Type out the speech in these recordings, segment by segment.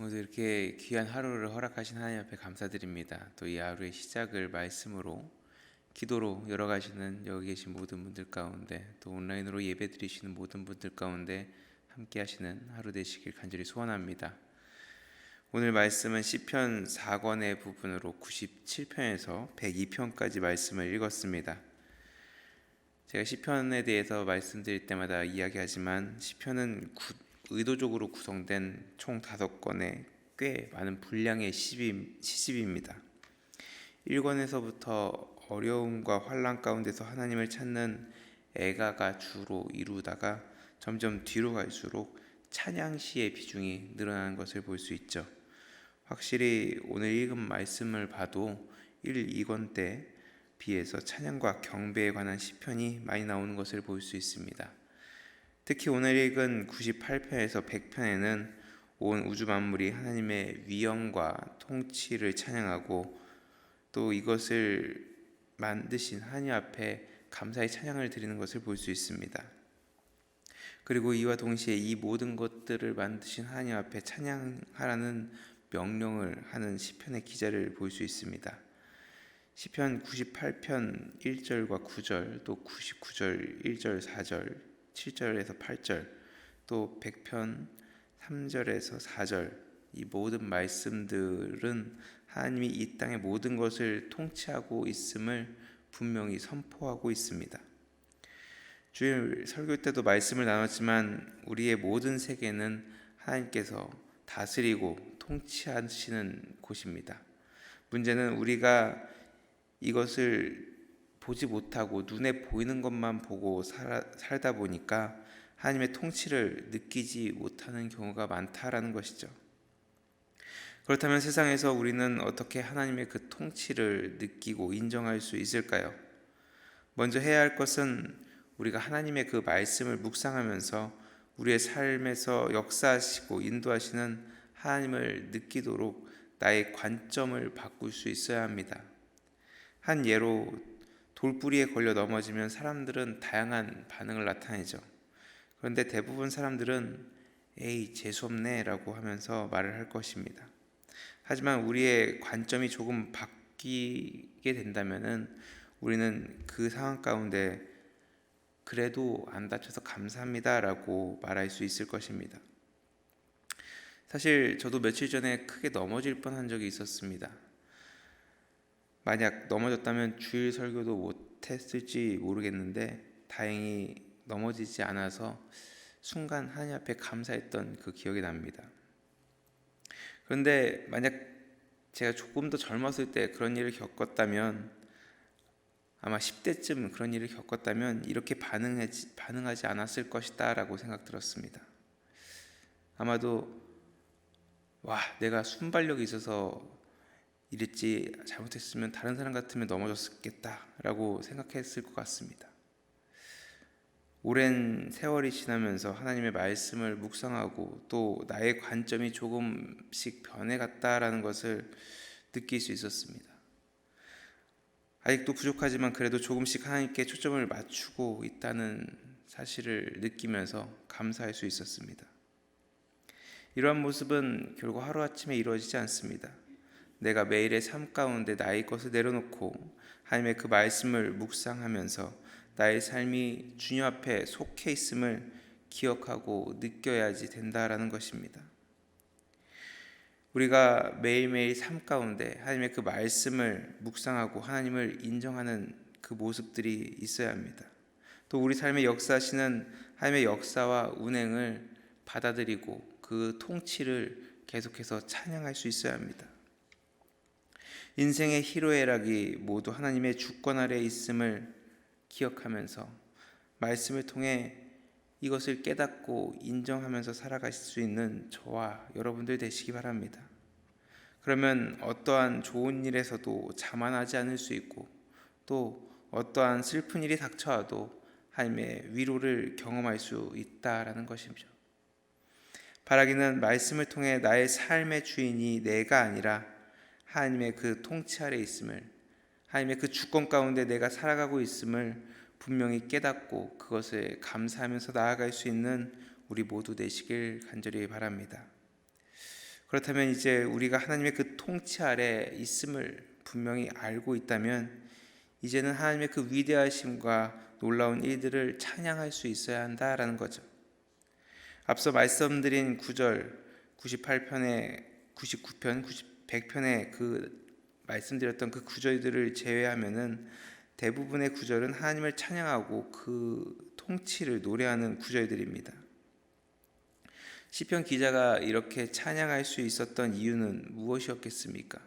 모두 이렇게 귀한 하루를 허락하신 하나님 앞에 감사드립니다. 또 이 하루의 시작을 말씀으로 기도로 열어가시는 여기 계신 모든 분들 가운데 또 온라인으로 예배 드리시는 모든 분들 가운데 함께 하시는 하루 되시길 간절히 소원합니다. 오늘 말씀은 시편 4권의 부분으로 97편에서 102편까지 말씀을 읽었습니다. 제가 시편에 대해서 말씀드릴 때마다 이야기하지만 시편은 구, 의도적으로 구성된 총 다섯 권의 꽤 많은 분량의 시집, 시집입니다. 1권에서부터 어려움과 환란 가운데서 하나님을 찾는 애가가 주로 이루다가 점점 뒤로 갈수록 찬양시의 비중이 늘어나는 것을 볼 수 있죠. 확실히 오늘 읽은 말씀을 봐도 1, 2권 때 비해서 찬양과 경배에 관한 시편이 많이 나오는 것을 볼 수 있습니다. 특히 오늘 읽은 98편에서 100편에는 온 우주 만물이 하나님의 위엄과 통치를 찬양하고 또 이것을 만드신 하나님 앞에 감사의 찬양을 드리는 것을 볼 수 있습니다. 그리고 이와 동시에 이 모든 것들을 만드신 하나님 앞에 찬양하라는 명령을 하는 시편의 기자를 볼 수 있습니다. 시편 98편 1절과 9절, 또 99절 1절 4절, 7절에서 8절, 또 100편 3절에서 4절 이 모든 말씀들은 하나님이 이 땅의 모든 것을 통치하고 있음을 분명히 선포하고 있습니다. 주일 설교 때도 말씀을 나눴지만 우리의 모든 세계는 하나님께서 다스리고 통치하시는 곳입니다. 문제는 우리가 이것을 보지 못하고 눈에 보이는 것만 보고 살아, 살다 보니까 하나님의 통치를 느끼지 못하는 경우가 많다라는 것이죠. 그렇다면 세상에서 우리는 어떻게 하나님의 그 통치를 느끼고 인정할 수 있을까요? 먼저 해야 할 것은 우리가 하나님의 그 말씀을 묵상하면서 우리의 삶에서 역사하시고 인도하시는 하나님을 느끼도록 나의 관점을 바꿀 수 있어야 합니다. 한 예로 돌뿌리에 걸려 넘어지면 사람들은 다양한 반응을 나타내죠. 그런데 대부분 사람들은 에이 재수없네 라고 하면서 말을 할 것입니다. 하지만 우리의 관점이 조금 바뀌게 된다면은 우리는 그 상황 가운데 그래도 안 다쳐서 감사합니다 라고 말할 수 있을 것입니다. 사실 저도 며칠 전에 크게 넘어질 뻔한 적이 있었습니다. 만약 넘어졌다면 주일 설교도 못했을지 모르겠는데 다행히 넘어지지 않아서 순간 하나님 앞에 감사했던 그 기억이 납니다. 그런데 만약 제가 조금 더 젊었을 때 그런 일을 겪었다면 아마 10대쯤 그런 일을 겪었다면 이렇게 반응하지, 반응하지 않았을 것이다 라고 생각 들었습니다. 아마도 와 내가 순발력이 있어서 이랬지 잘못했으면 다른 사람 같으면 넘어졌겠다라고 생각했을 것 같습니다. 오랜 세월이 지나면서 하나님의 말씀을 묵상하고 또 나의 관점이 조금씩 변해갔다라는 것을 느낄 수 있었습니다. 아직도 부족하지만 그래도 조금씩 하나님께 초점을 맞추고 있다는 사실을 느끼면서 감사할 수 있었습니다. 이러한 모습은 결국 하루아침에 이루어지지 않습니다. 내가 매일의 삶 가운데 나의 것을 내려놓고 하나님의 그 말씀을 묵상하면서 나의 삶이 주님 앞에 속해 있음을 기억하고 느껴야지 된다라는 것입니다. 우리가 매일매일 삶 가운데 하나님의 그 말씀을 묵상하고 하나님을 인정하는 그 모습들이 있어야 합니다. 또 우리 삶의 역사하시는 하나님의 역사와 운행을 받아들이고 그 통치를 계속해서 찬양할 수 있어야 합니다. 인생의 희로애락이 모두 하나님의 주권 아래 있음을 기억하면서 말씀을 통해 이것을 깨닫고 인정하면서 살아가실 수 있는 저와 여러분들 되시기 바랍니다. 그러면 어떠한 좋은 일에서도 자만하지 않을 수 있고 또 어떠한 슬픈 일이 닥쳐와도 하나님의 위로를 경험할 수 있다라는 것이죠. 바라기는 말씀을 통해 나의 삶의 주인이 내가 아니라 하나님의 그 통치 아래 있음을 하나님의 그 주권 가운데 내가 살아가고 있음을 분명히 깨닫고 그것을 감사하면서 나아갈 수 있는 우리 모두 되시길 간절히 바랍니다. 그렇다면 이제 우리가 하나님의 그 통치 아래 있음을 분명히 알고 있다면 이제는 하나님의 그 위대하심과 놀라운 일들을 찬양할 수 있어야 한다라는 거죠. 앞서 말씀드린 9절 98편에 99편 90, 100편에 그 말씀드렸던 그 구절들을 제외하면은 대부분의 구절은 하나님을 찬양하고 그 통치를 노래하는 구절들입니다. 시편 기자가 이렇게 찬양할 수 있었던 이유는 무엇이었겠습니까?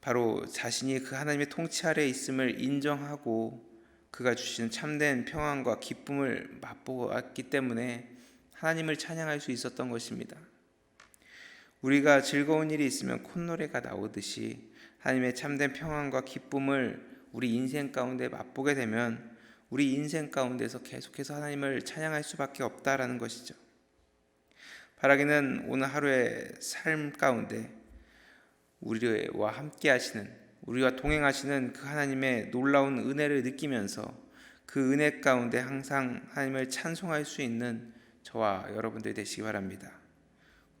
바로 자신이 그 하나님의 통치 아래 있음을 인정하고 그가 주시는 참된 평안과 기쁨을 맛보았기 때문에 하나님을 찬양할 수 있었던 것입니다. 우리가 즐거운 일이 있으면 콧노래가 나오듯이 하나님의 참된 평안과 기쁨을 우리 인생 가운데 맛보게 되면 우리 인생 가운데서 계속해서 하나님을 찬양할 수밖에 없다라는 것이죠. 바라기는 오늘 하루의 삶 가운데 우리와 함께 하시는 우리와 동행하시는 그 하나님의 놀라운 은혜를 느끼면서 그 은혜 가운데 항상 하나님을 찬송할 수 있는 저와 여러분들 되시기 바랍니다.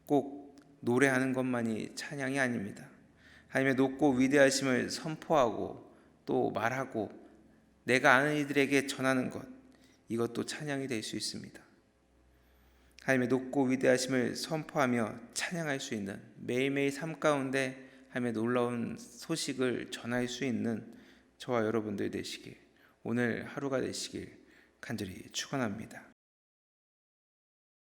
꼭 노래하는 것만이 찬양이 아닙니다. 하나님의 높고 위대하심을 선포하고 또 말하고 내가 아는 이들에게 전하는 것 이것도 찬양이 될 수 있습니다. 하나님의 높고 위대하심을 선포하며 찬양할 수 있는 매일매일 삶 가운데 하나님의 놀라운 소식을 전할 수 있는 저와 여러분들 되시길 오늘 하루가 되시길 간절히 축원합니다.